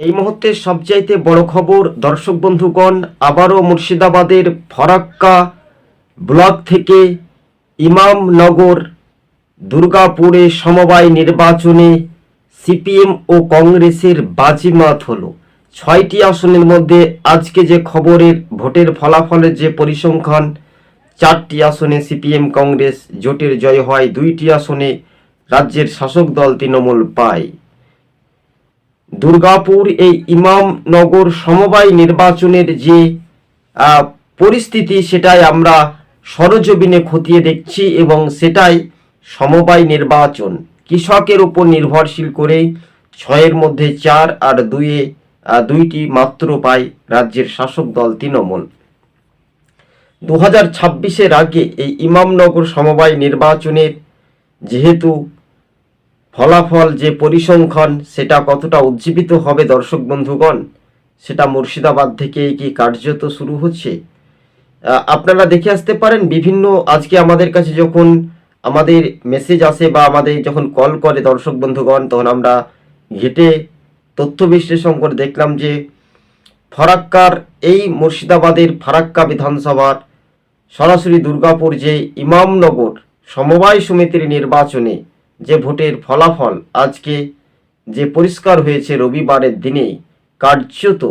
এই মুহূর্তে সবচাইতে বড় খবর দর্শক বন্ধুগণ, আবারও মুর্শিদাবাদের ফরাক্কা ব্লক থেকে ইমামনগর, দুর্গাপুরে সমবায় নির্বাচনে সিপিএম ও কংগ্রেসের বাজিমাত হলো। ছয়টি আসনের মধ্যে আজকে যে খবরের ভোটের ফলাফলের যে পরিসংখ্যান, চারটি আসনে সিপিএম কংগ্রেস জোটের জয় হয়, দুইটি আসনে রাজ্যের শাসক দল তৃণমূল পায়। দুর্গাপুর এই ইমামনগর সমবায় নির্বাচনের যে পরিস্থিতি, সেটাই আমরা সরজমিনে খতিয়ে দেখছি এবং সেটাই সমবায় নির্বাচন। কৃষকের উপর নির্ভরশীল করে ছয়ের মধ্যে চার আর দুইয়ে দুইটি মাত্র পায় রাজ্যের শাসক দল তৃণমূল। দু হাজার ছাব্বিশের আগে এই ইমামনগর সমবায় নির্বাচনের যেহেতু ফলাফল যে পরিসংখ্যান সেটা কতটা উজ্জীবিত হবে দর্শক বন্ধুগণ? সেটা মুর্শিদাবাদ থেকে কি কার্যত শুরু হচ্ছে? আপনারা দেখে আসতে পারেন, বিভিন্ন আজকে আমাদের কাছে যখন আমাদের মেসেজ আসে বা আমাদের যখন কল করে দর্শক বন্ধুগণ, তখন আমরা ঘেটে তথ্য বিশ্লেষণ করে দেখলাম যে ফরাক্কার, এই মুর্শিদাবাদের ফারাক্কা বিধানসভার সরাসরি দুর্গাপুর যে ইমামনগর সমবায় সমিতির নির্বাচনে যে ভোটের ফলাফল আজকে যে পরিষ্কার হয়েছে রবিবারের দিনে কার্যত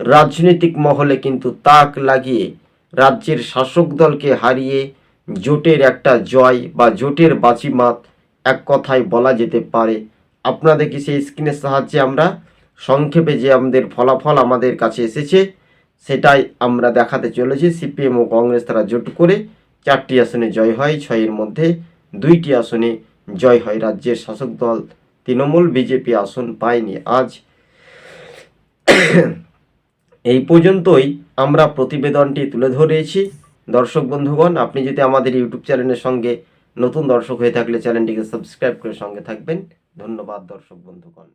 রাজনৈতিক মহলে কিন্তু তাক লাগিয়ে রাজ্যের শাসক দলকে হারিয়ে জোটের একটা জয় বা জোটের বাজিমাত এক কথায় বলা যেতে পারে। আপনাদেরকে সেই স্ক্রিনের সাহায্যে আমরা সংক্ষেপে যে আমাদের ফলাফল আমাদের কাছে এসেছে, সেটাই আমরা দেখাতে চলেছি। সিপিএম ও কংগ্রেস তারা জোট করে চারটি আসনে জয় হয়, ছয়ের মধ্যে দুইটি আসনে জয় হয়। রাজ্যের শাসক দল তৃণমূল বিজেপি আসন পায়নি। আজ এই পর্যন্তই আমরা প্রতিবেদনটি তুলে ধরেছি। দর্শক বন্ধুগণ, আপনি যদি আমাদের ইউটিউব চ্যানেলের সঙ্গে নতুন দর্শক হয়ে থাকলে চ্যানেলটিকে সাবস্ক্রাইব করে সঙ্গে থাকবেন। ধন্যবাদ দর্শক বন্ধুগণ।